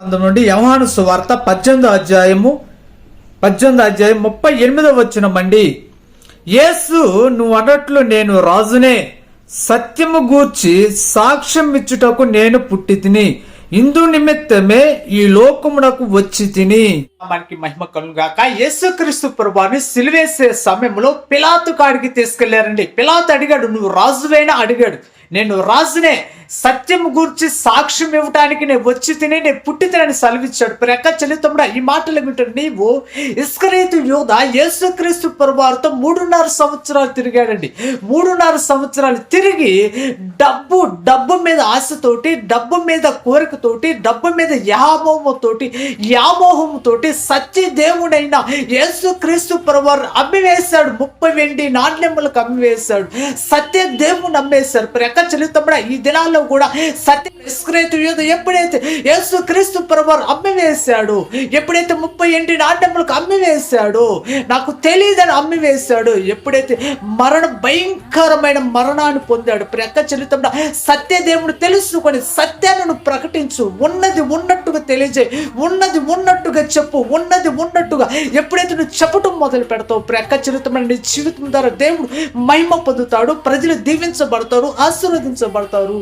నుండి యవహాను సువార్త పద్దెనిమిదో అధ్యాయము పద్దెనిమిదో అధ్యాయం ముప్పై ఎనిమిదో వచ్చిన మండి. యేసు నువ్వు అన్నట్లు నేను రాజునే సత్యము గూర్చి సాక్ష్యం ఇచ్చుటకు నేను పుట్టి తిని ఇందు నిమిత్తమే ఈ లోకమునకు వచ్చి తిని. మనకి మహిమ కలుగాక యేసుక్రీస్తు ప్రభువాన్ని సిలివేసే సమయంలో పిలాతు కాడికి తీసుకెళ్ళారండి. పిలాతు అడిగాడు నువ్వు రాజువేనా? అడిగాడు. నేను రాజునే. సత్యం గురించి సాక్ష్యం ఇవ్వటానికి నేను వచ్చి తిని నేను పుట్టి తినని సెలవిచ్చాడు. ప్రక్క చెల్లితమ్ముడా ఈ మాటలు ఏమిటో నీవు ఇస్కరేతు యోధ యేసుక్రీస్తు ప్రభువారితో మూడున్నర సంవత్సరాలు తిరిగాడండి. మూడున్నర సంవత్సరాలు తిరిగి డబ్బు డబ్బు మీద ఆశతోటి డబ్బు మీద తోటి డబ్బు మీద యామోహంతోటి యామోహంతోటి సత్య దేవుడైన యేసుక్రీస్తు ప్రభువారు అమ్మివేశాడు. ముప్పై వెండి నాణ్యములకు అమ్మివేశాడు. సత్య దేవుని అమ్మేశారు. ప్రక్క చలితముడా ఈ దినాల్లో కూడా సత్య నిష్క్రేతు ఎప్పుడైతే యేసు క్రీస్తు ప్రభువారు అమ్మివేశాడు ఎప్పుడైతే ముప్పై ఎంటి నాట్యములకు అమ్మివేశాడు నాకు తెలియదని అమ్మివేశాడు ఎప్పుడైతే మరణ భయంకరమైన మరణాన్ని పొందాడు ప్రక్క చరిత్రంలో సత్యదేవుడు తెలుసుకొని సత్యాన్ని ప్రకటించు ఉన్నది ఉన్నట్టుగా తెలియజేయి ఉన్నది ఉన్నట్టుగా చెప్పు ఉన్నది ఉన్నట్టుగా ఎప్పుడైతే నువ్వు చెప్పటం మొదలు పెడతావు ప్రక్క చరిత్రమైన నీ జీవితం ద్వారా దేవుడు మహిమ పొందుతాడు ప్రజలు దీవించబడతారు ఆశీర్వదించబడతారు.